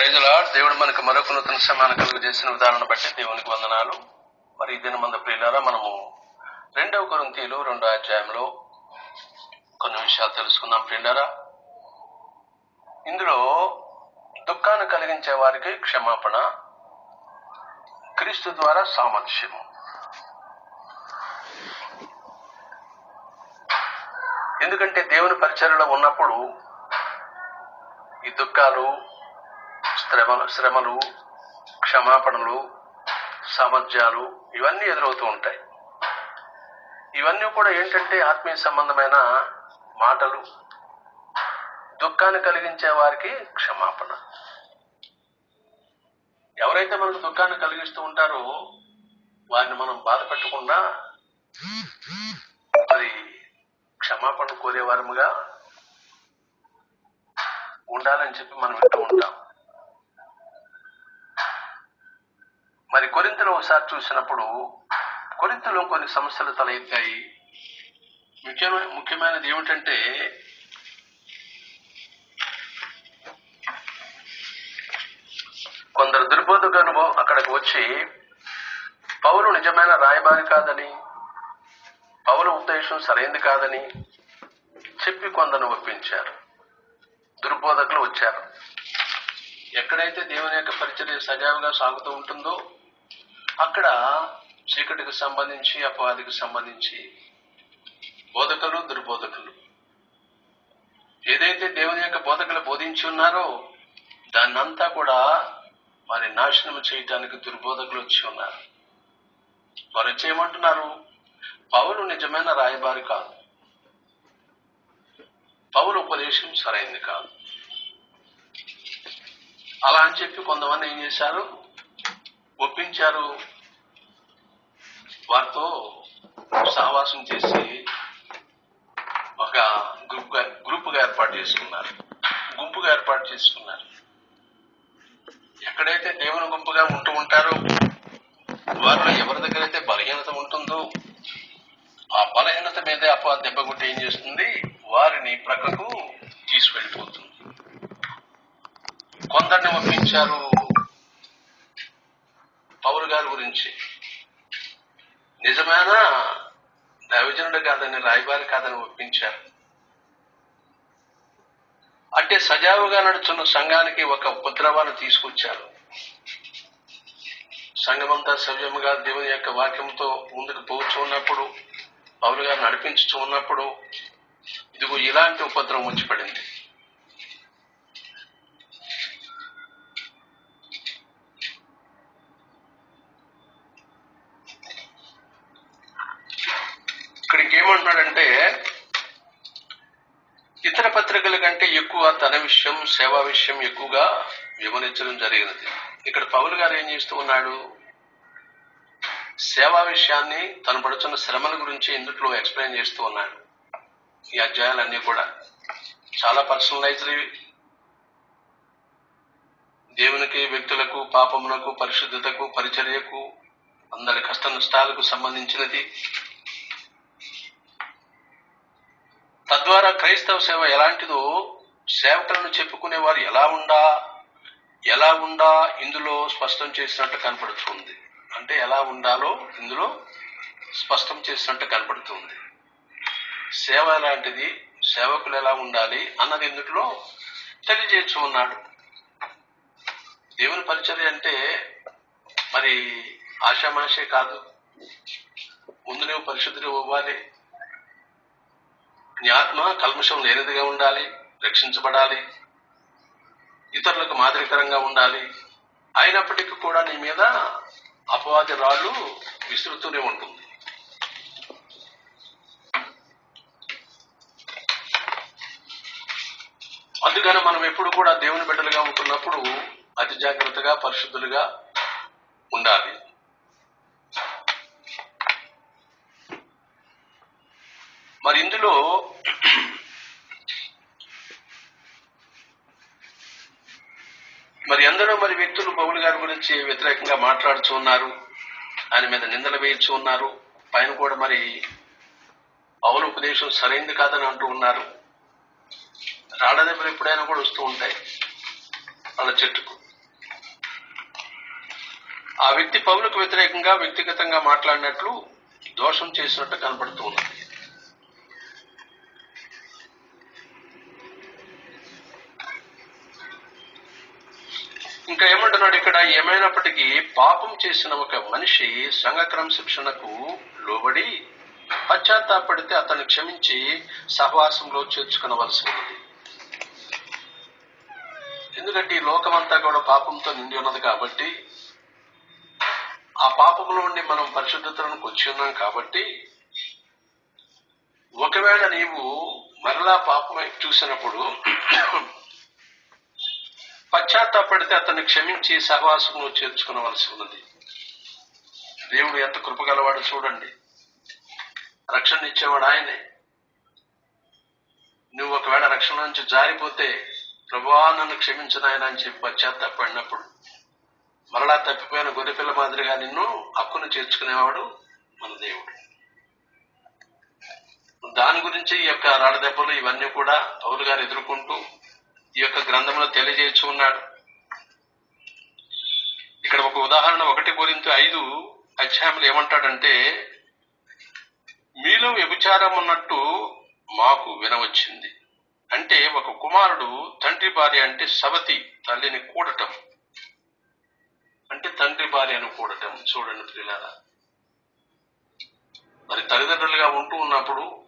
ప్రైజులా దేవుడు మనకు మరొక నూతన సమాన కలుగు చేసిన విధానాన్ని బట్టి దేవునికి వందనాలు. మరి దీని దినమంద ప్రియులారా మనము రెండవ కొరంతీలు రెండో అధ్యాయంలో కొన్ని విషయాలు తెలుసుకుందాం ప్రియులారా. ఇందులో దుఃఖాన్ని కలిగించే వారికి క్షమాపణ క్రీస్తు ద్వారా సామర్థ్యము ఎందుకంటే దేవుని పరిచర్లో ఉన్నప్పుడు ఈ దుఃఖాలు శ్రమలు శ్రమలు క్షమాపణలు సామర్థ్యాలు ఇవన్నీ ఎదురవుతూ ఉంటాయి. ఇవన్నీ కూడా ఏంటంటే ఆత్మీయ సంబంధమైన మాటలు. దుఃఖాన్ని కలిగించే వారికి క్షమాపణ. ఎవరైతే మనకు దుఃఖాన్ని కలిగిస్తూ ఉంటారో వారిని మనం బాధ పెట్టకుండా మరి క్షమాపణ కోరేవారముగా ఉండాలని చెప్పి మనం వింటూ ఉంటాం. మరి కొరింతలో ఒకసారి చూసినప్పుడు కొరింతలో కొన్ని సమస్యలు తలెత్తాయి. ముఖ్యమైన ముఖ్యమైనది ఏమిటంటే కొందరు దుర్బోధక అనుభవం అక్కడికి వచ్చి పౌలు నిజమైన రాయబారి కాదని పౌల ఉద్దేశం సరైంది కాదని చెప్పి కొందరు ఒప్పించారు. దుర్బోధకులు వచ్చారు. ఎక్కడైతే దేవుని యొక్క పరిచర్య సజావుగా సాగుతూ ఉంటుందో అక్కడ చీకటికి సంబంధించి అపవాదికి సంబంధించి బోధకులు దుర్బోధకులు. ఏదైతే దేవుని యొక్క బోధకులు బోధించి ఉన్నారో దాన్నంతా కూడా వారి నాశనం చేయటానికి దుర్బోధకులు వచ్చి ఉన్నారు. వారు చేయమంటున్నారు ఏమంటున్నారు పౌలు నిజమైన రాయబారి కాదు. పౌలు ఉపదేశం సరైంది కాదు. అలా అని చెప్పి కొంతమంది ఏం చేశారు? ఒప్పించారు. వారితో సహవాసం చేసి ఒక గ్రూప్ గ్రూపుగా ఏర్పాటు చేసుకున్నారు. గుంపుగా ఏర్పాటు చేసుకున్నారు. ఎక్కడైతే దేవుని గుంపుగా ఉంటూ ఉంటారో వారిలో ఎవరి దగ్గర అయితే బలహీనత ఉంటుందో ఆ బలహీనత మీదే అప దెబ్బగుట్టి ఏం చేస్తుంది? వారిని ప్రక్కకు తీసుకెళ్ళిపోతుంది. కొందరిని ఒప్పించారు. పౌరు గారి గురించి. నిజమైన? దైవజనుడు కాదని రాయబారి కాదని ఒప్పించారు. అంటే సజావుగా నడుచున్న సంఘానికి ఒక ఉపద్రవాన్ని తీసుకొచ్చారు. సంఘమంతా సవ్యముగా దేవుని యొక్క వాక్యంతో ముందుకు పోవచ్చు ఉన్నప్పుడు పౌరు గారు నడిపించుతూ ఉన్నప్పుడు ఇదిగో ఇలాంటి ఉపద్రవం వచ్చి పడింది. ఏమంటున్నాడంటే ఇతర పత్రికల కంటే ఎక్కువ తన విషయం సేవా విషయం ఎక్కువగా వివరించడం జరిగినది. ఇక్కడ పౌలు గారు ఏం చేస్తూ ఉన్నాడు? సేవా విషయాన్ని తను పడుతున్న శ్రమల గురించి ఇందులో ఎక్స్ప్లెయిన్ చేస్తూ ఉన్నాడు. ఈ అధ్యాయాలన్నీ కూడా చాలా పర్సనలైజ్డ్ దేవునికి వ్యక్తులకు పాపమునకు పరిశుద్ధతకు పరిచర్యకు అందరి కష్ట నష్టాలకు సంబంధించినది. తద్వారా క్రైస్తవ సేవ ఎలాంటిదో సేవకులను చెప్పుకునే వారు ఎలా ఉండా ఎలా ఉండా ఇందులో స్పష్టం చేసినట్టు కనపడుతుంది. అంటే ఎలా ఉండాలో ఇందులో స్పష్టం చేసినట్టు కనపడుతుంది. సేవ ఎలాంటిది సేవకులు ఎలా ఉండాలి అన్నది ఇందులో తెలియజేయచ్చు ఉన్నాడు దేవుని పరిచర్య అంటే మరి ఆశామాషే కాదు. ముందు నువ్వు పరిశుద్ధులు ఇవ్వాలి నీ ఆత్మ కల్మషం లేనిదిగా ఉండాలి రక్షించబడాలి ఇతరులకు మాదిరికరంగా ఉండాలి. అయినప్పటికీ కూడా నీ మీద అపవాది రాళ్ళు విసురుతూనే ఉంటుంది. అందుకని మనం ఎప్పుడు కూడా దేవుని బిడ్డలుగా ఉంటున్నప్పుడు అతి జాగ్రత్తగా పరిశుద్ధులుగా ఉండాలి. మరి ఇందులో మరి ఎందరో మరి వ్యక్తులు పౌలు గారి గురించి వ్యతిరేకంగా మాట్లాడుతూ ఉన్నారు. ఆయన మీద నిందలు వేయించు ఉన్నారు. పైన కూడా మరి పౌల ఉపదేశం సరైంది కాదని అంటూ ఉన్నారు. రాళ్ళ దెబ్బలు ఎప్పుడైనా కూడా వస్తూ ఉంటాయి వాళ్ళ చెట్టుకు. ఆ వ్యక్తి పౌలకు వ్యతిరేకంగా వ్యక్తిగతంగా మాట్లాడినట్లు దోషం చేసినట్టు కనపడుతూ ఉన్నది ఇంకా ఏమంటున్నాడు ఇక్కడ? ఏమైనప్పటికీ పాపం చేసిన ఒక మనిషి సంఘ క్రమశిక్షణకు లోబడి పశ్చాత్తాపడితే అతన్ని క్షమించి సహవాసంలో చేర్చుకునవలసి ఉంది ఎందుకంటే ఈ లోకమంతా కూడా పాపంతో నిండి ఉన్నది కాబట్టి ఆ పాపంలో ఉండి మనం పరిశుద్ధతలకు వచ్చి ఉన్నాం కాబట్టి ఒకవేళ నీవు మరలా పాపమై చూసినప్పుడు పశ్చాత్తాపడితే అతన్ని క్షమించి సహవాసంలో చేర్చుకునవలసి ఉన్నది. దేవుడు ఎంత కృపగలవాడు చూడండి. రక్షణ ఇచ్చేవాడు ఆయనే. నువ్వు ఒకవేళ రక్షణ నుంచి జారిపోతే ప్రభువా నన్ను క్షమించిన ఆయన అని చెప్పి పశ్చాత్తాపడినప్పుడు మరలా తప్పిపోయిన గొర్రెపిల్ల మాదిరిగా నిన్ను హక్కును చేర్చుకునేవాడు మన దేవుడు. దాని గురించి ఈ యొక్క రాడదెబ్బలు ఇవన్నీ కూడా పౌరు గారు ఎదుర్కొంటూ ఈ యొక్క గ్రంథంలో తెలియజేయచ్చు ఉన్నాడు. ఇక్కడ ఒక ఉదాహరణ ఒకటి గురించి ఐదు అధ్యాయములు ఏమంటాడంటే మీలో వ్యభిచారం ఉన్నట్టు మాకు వినవచ్చింది. అంటే ఒక కుమారుడు తండ్రి భార్య అంటే సవతి తల్లిని కూడటం. అంటే తండ్రి భార్యను కూడటం. చూడండి పిల్లల మరి తల్లిదండ్రులుగా ఉంటూ ఉన్నప్పుడు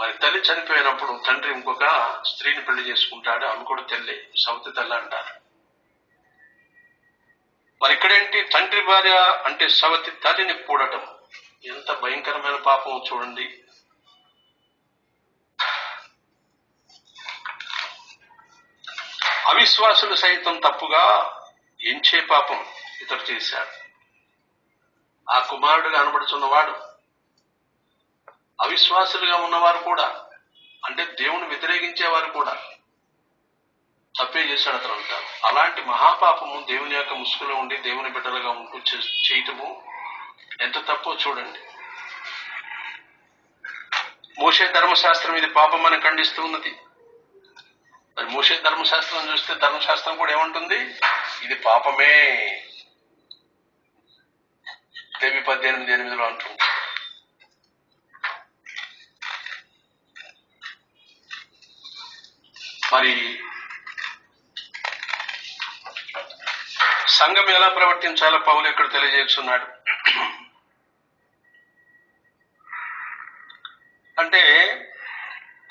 మరి తల్లి చనిపోయినప్పుడు తండ్రి ఇంకొక స్త్రీని పెళ్ళి చేసుకుంటాడు ఆమె కూడా తల్లి సవతి తల్లి అంటారు. మరి ఇక్కడేంటి? తండ్రి భార్య అంటే సవతి తల్లిని కూడటం. ఎంత భయంకరమైన పాపం చూడండి. అవిశ్వాసులు సైతం తప్పుగా ఎంచే పాపం ఇతడు చేశాడు. ఆ కుమారుడుగా అనబడుచున్నవాడు అవిశ్వాసులుగా ఉన్నవారు కూడా అంటే దేవుని వ్యతిరేకించేవారు కూడా తప్పే చేశాడు అతను అంటారు అలాంటి మహాపాపము దేవుని యొక్క ముసుగులో ఉండి దేవుని బిడ్డలుగా ఉంటూ చేయటము ఎంత తప్పో చూడండి. మోషే ధర్మశాస్త్రం ఇది పాపం అని ఖండిస్తూ ఉన్నది. మరి మోషే ధర్మశాస్త్రం చూస్తే ధర్మశాస్త్రం కూడా ఏమంటుంది? ఇది పాపమే. దేవి పద్దెనిమిది ఎనిమిదిలో అంటుంది. మరి సంఘం ఎలా ప్రవర్తించాలో పౌలు ఇక్కడ తెలియజేస్తున్నాడు. అంటే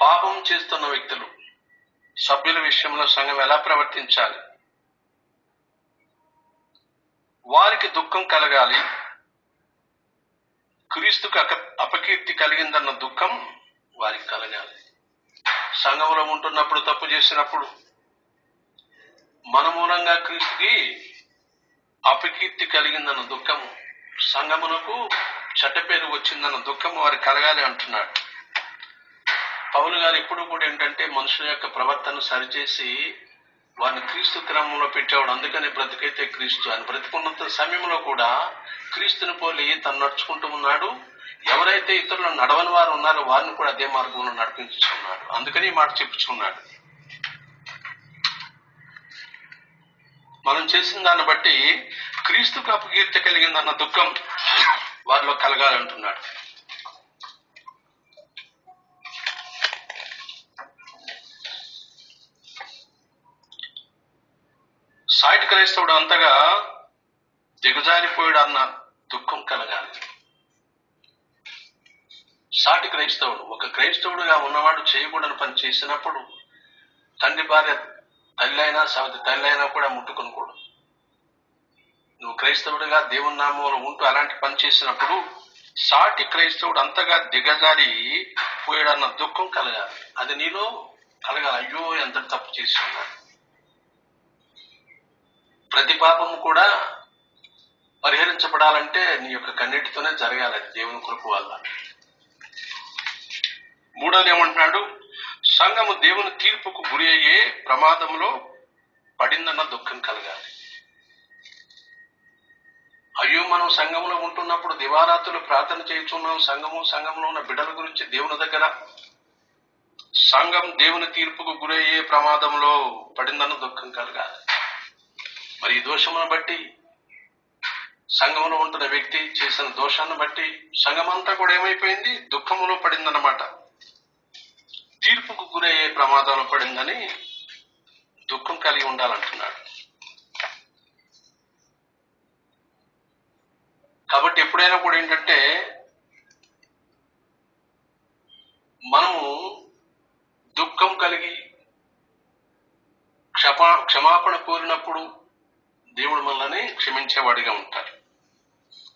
పాపం చేస్తున్న వ్యక్తులు సభ్యుల విషయంలో సంఘం ఎలా ప్రవర్తించాలి? వారికి దుఃఖం కలగాలి. క్రీస్తుకు అక- అపకీర్తి కలిగిందన్న దుఃఖం వారికి కలగాలి. సంఘములో ఉంటున్నప్పుడు తప్పు చేసినప్పుడు మన మూలంగా క్రీస్తుకి అపకీర్తి కలిగిందన్న దుఃఖము సంఘమునకు చెడ్డ పేరు వచ్చిందన్న దుఃఖము వారికి కలగాలి అంటున్నాడు. పౌలు గారు ఎప్పుడు కూడా ఏంటంటే మనుషుల యొక్క ప్రవర్తన సరిచేసి వారిని క్రీస్తు క్రమంలో పెట్టేవాడు అందుకని బ్రతికైతే క్రీస్తు అని. బ్రతికున్నంత సమయంలో కూడా క్రీస్తుని పోలి తను నడుచుకుంటూ ఉన్నాడు. ఎవరైతే ఇతరులు నడవని వారు ఉన్నారో వారిని కూడా అదే మార్గంలో నడిపించుకున్నాడు. అందుకని ఈ మాట చెప్పుచుకున్నాడు మనం చేసిన దాన్ని బట్టి క్రీస్తుకు అపకీర్తి కలిగిందన్న దుఃఖం వారిలో కలగాలంటున్నాడు సాటి క్రైస్తవుడు అంతగా దిగజారిపోయాడు అన్న దుఃఖం కలగాలి సాటి క్రైస్తవుడు ఒక క్రైస్తవుడుగా ఉన్నవాడు చేయకూడని పని చేసినప్పుడు తండ్రి భార్య తల్లి అయినా సవతి తల్లి అయినా కూడా ముట్టుకొనకూడదు. నువ్వు క్రైస్తవుడిగా దేవుని నామంలో ఉంటూ అలాంటి పని చేసినప్పుడు సాటి క్రైస్తవుడు అంతగా దిగజారి పోయాడన్న దుఃఖం కలగాలి. అది నీలో కలగాలి. అయ్యో ఎంత తప్పు చేసి ప్రతి పాపము కూడా పరిహరించబడాలంటే నీ యొక్క కన్నిటితోనే జరగాలి. దేవుని కృప వల్ల. మూడోది ఏమంటున్నాడు? సంఘము దేవుని తీర్పుకు గురి అయ్యే ప్రమాదంలో పడిందన్న దుఃఖం కలగాలి. అయ్యో మనం సంఘంలో ఉంటున్నప్పుడు దివారాతులు ప్రార్థన చేయుచున్నాం. సంఘము సంఘంలో ఉన్న బిడ్డల గురించి దేవుని దగ్గర సంఘం దేవుని తీర్పుకు గురయ్యే ప్రమాదంలో పడిందన్న దుఃఖం కలగాలి. మరి ఈ దోషమును బట్టి సంఘంలో ఉంటున్న వ్యక్తి చేసిన దోషాన్ని బట్టి సంఘమంతా కూడా ఏమైపోయింది? దుఃఖములో పడిందన్నమాట. తీర్పుకు గురయ్యే ప్రమాదాలు పడిందని దుఃఖం కలిగి ఉండాలంటున్నాడు. కాబట్టి ఎప్పుడైనా కూడా ఏంటంటే మనము దుఃఖం కలిగి క్షమా క్షమాపణ కోరినప్పుడు దేవుడు మనల్ని క్షమించేవాడిగా ఉంటాడు.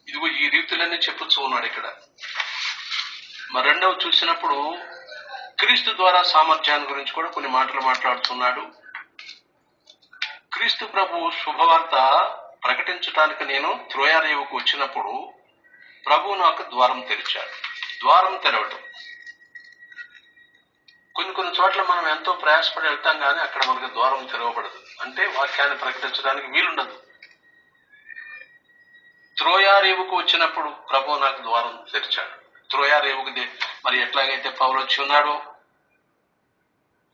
ఇదిగో ఈ రీతులన్నీ చెప్పుతూ ఉన్నాడు ఇక్కడ. మరి రెండవ చూసినప్పుడు క్రీస్తు ద్వారా సామర్థ్యాన్ని గురించి కూడా కొన్ని మాటలు మాట్లాడుతున్నాడు. క్రీస్తు ప్రభు శుభవార్త ప్రకటించడానికి నేను త్రోయారేవుకు వచ్చినప్పుడు ప్రభు నాకు ద్వారం తెరిచాడు. ద్వారం తెరవటం. కొన్ని కొన్ని చోట్ల మనం ఎంతో ప్రయాసపడి వెళ్తాం కానీ అక్కడ మనకు ద్వారం తెరవబడదు. అంటే వాక్యాన్ని ప్రకటించడానికి వీలుండదు. త్రోయారేవుకు వచ్చినప్పుడు ప్రభు నాకు ద్వారం తెరిచాడు. త్రోయ రేవుకి మరి ఎట్లాగైతే పౌలు వచ్చి ఉన్నాడో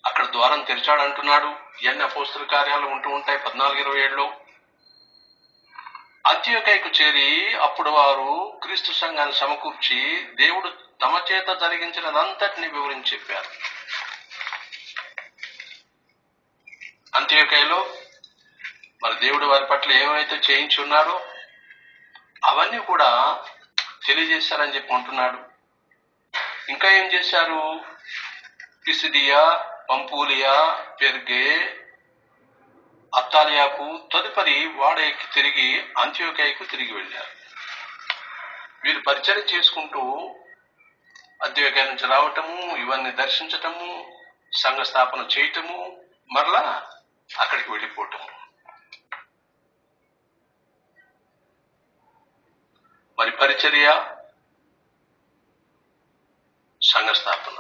అక్కడ ద్వారం తెరిచాడు అంటున్నాడు ఇవన్నీ అపోస్తుల కార్యాలు ఉంటూ ఉంటాయి పద్నాలుగు ఇరవై ఏడులో. అంత్యోకైకు చేరి అప్పుడు వారు క్రీస్తు సంఘాన్ని సమకూర్చి దేవుడు తమ చేత జరిగించినదంతటిని వివరించి చెప్పారు. అంత్యోకైలో మరి దేవుడు వారి పట్ల ఏమైతే చేయించున్నారో అవన్నీ కూడా తెలియజేశారని చెప్పి అంటున్నాడు. ఇంకా ఏం చేశారు? పిసిడియా పంపూలియా పెర్గే అత్తాలియాకు తదుపరి వాడేకి తిరిగి అంత్యోకాయకు తిరిగి వెళ్ళారు. వీరు పరిచయం చేసుకుంటూ అంత్యోకయ నుంచి రావటము ఇవన్నీ దర్శించటము సంఘ స్థాపన చేయటము మరలా అక్కడికి వెళ్ళిపోవటము. మరి పరిచర్య సంఘ స్థాపన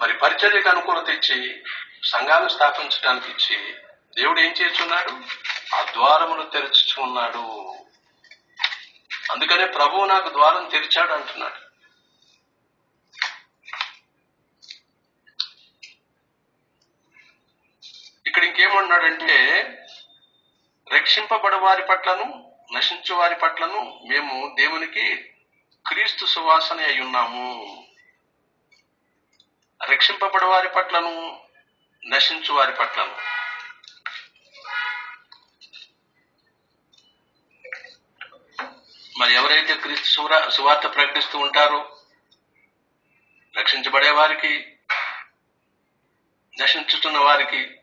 మరి పరిచర్యకు అనుకూలత ఇచ్చి సంఘాలు స్థాపించడానికి ఇచ్చి దేవుడు ఏం చేస్తున్నాడు? ఆ ద్వారమును తెరుచుకున్నాడు అందుకనే ప్రభువు నాకు ద్వారం తెరిచాడు అంటున్నాడు. ఇక్కడ ఇంకేమన్నాడంటే రక్షింపబడవారి పట్లను నశించు వారి పట్లను మేము దేవునికి క్రీస్తు సువాసన అయి ఉన్నాము. రక్షింపబడి వారి పట్లను నశించు వారి పట్లను. మరి ఎవరైతే క్రీస్తు సువార్త ప్రకటిస్తూ ఉంటారో రక్షించబడే వారికి నశించుతున్న వారికి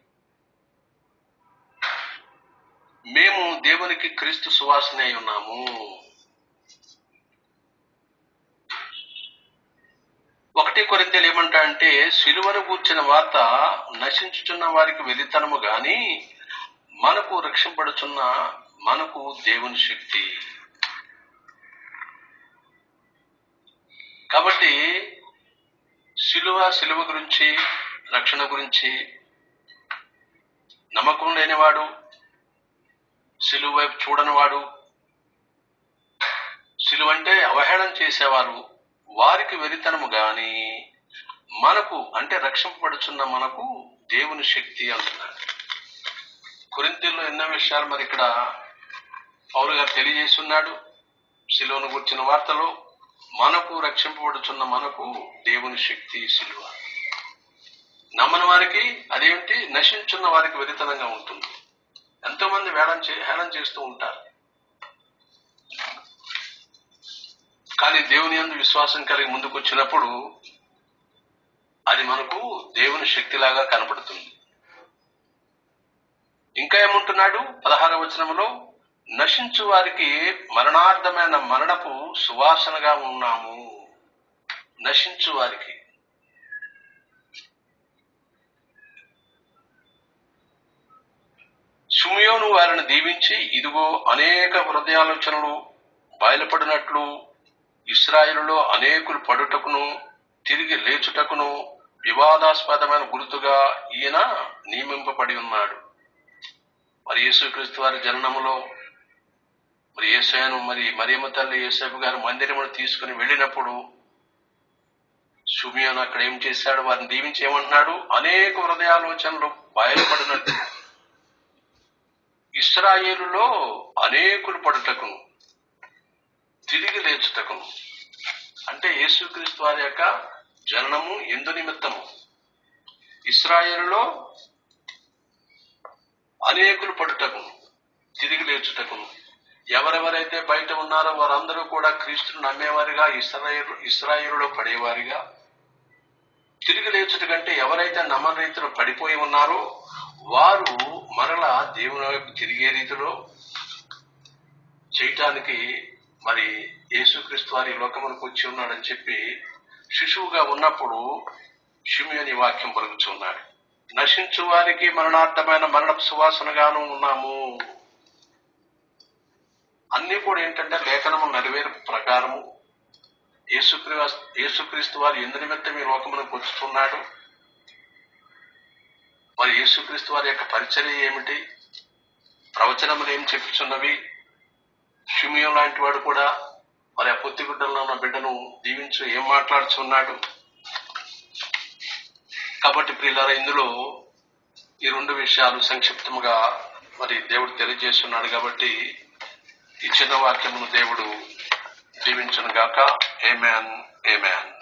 మేము దేవునికి క్రీస్తు సువాసన అయి ఉన్నాము. ఒకటి కొరింతలు ఏమంటా అంటే సిలువను కూర్చిన వార్త నశించుచున్న వారికి వెలితనము గాని మనకు రక్షింపడుచున్న మనకు దేవుని శక్తి. కాబట్టి సిలువ సిలువ గురించి రక్షణ గురించి నమ్మకం లేనివాడు సిలువ వైపు చూడని వాడు అంటే అవహేళన చేసేవారు. వారికి వెరితనము గాని మనకు అంటే రక్షింపబడుచున్న మనకు దేవుని శక్తి అంటున్నాడు. కొరింతల్లో ఎన్నో విషయాలు మరి ఇక్కడ పౌరు గారు తెలియజేస్తున్నాడు. శిలువను గుర్చిన వార్తలో మనకు రక్షింపబడుచున్న మనకు దేవుని శక్తి శిలువ నమ్మని వారికి అదేమిటి? నశించున్న వారికి వెరితనంగా ఉంటుంది. ఎంతో మంది వేళం చే హేళన చేస్తూ ఉంటారు. కానీ దేవుని అందు విశ్వాసం కలిగి ముందుకు వచ్చినప్పుడు అది మనకు దేవుని శక్తిలాగా కనపడుతుంది. ఇంకా ఏముంటున్నాడు? పదహార వచనములో నశించు వారికి మరణార్థమైన మరణపు సువాసనగా ఉన్నాము. నశించు వారికి. సుమియోను వారిని దీవించి ఇదిగో అనేక హృదయాలోచనలు బయలుపడినట్లు ఇస్రాయిలులో అనేకులు పడుటకును తిరిగి లేచుటకును వివాదాస్పదమైన గుర్తుగా ఈయన నియమింపబడి ఉన్నాడు. మరి యేసుక్రీస్తు వారి జననములో మరి యేసయ్యను మరి మరియమ్మ తల్లి యేసేపు గారు మందిరమును తీసుకుని వెళ్ళినప్పుడు సుమియోను అక్కడ ఏం చేశాడు? వారిని దీవించి ఏమంటున్నాడు? అనేక హృదయాలోచనలు బయలుపడినట్టు ఇస్రాయేలులో అనేకులు పడుటకును తిరిగి లేచుటకును అంటే యేసుక్రీస్తు వారి యొక్క జననము ఎందు నిమిత్తము. ఇస్రాయేలులో అనేకులు పడుటకును తిరిగి లేచుటకును ఎవరెవరైతే బయట ఉన్నారో వారందరూ కూడా క్రీస్తును నమ్మేవారిగా ఇస్రాయేలు ఇస్రాయేలులో పడేవారిగా. తిరిగి లేచుట కంటే ఎవరైతే నమ్మని రీతిలో పడిపోయి ఉన్నారో వారు మరలా దేవుని వైపు తిరిగే రీతిలో చేయటానికి మరి యేసుక్రీస్తు వారి లోకములకు వచ్చి ఉన్నాడని చెప్పి శిశువుగా ఉన్నప్పుడు షిమియని వాక్యం పలుకుచున్నాడు నశించు వారికి మరణార్థమైన మరణ సువాసనగాను ఉన్నాము. అన్ని కూడా ఏంటంటే లేఖనము నెరవేరు ప్రకారము. యేసుక్రీ యేసుక్రీస్తు వారు ఎందు నిమిత్తం ఈ లోకమునకు వచ్చుతున్నాడు. మరి యేసుక్రీస్తు వారి యొక్క పరిచర్య ఏమిటి? ప్రవచనములు ఏం చెప్పుచున్నవి షిమియం లాంటి వాడు కూడా మరి ఆ పొత్తి గుడ్డల్లో ఉన్న బిడ్డను దీవించు ఏం మాట్లాడుచున్నాడు? కాబట్టి ప్రియులారా ఇందులో ఈ రెండు విషయాలు సంక్షిప్తముగా మరి దేవుడు తెలియజేస్తున్నాడు కాబట్టి ఈ చిన్న వాక్యమును దేవుడు దీవించను గాక ఏమాన్ ఏమాన్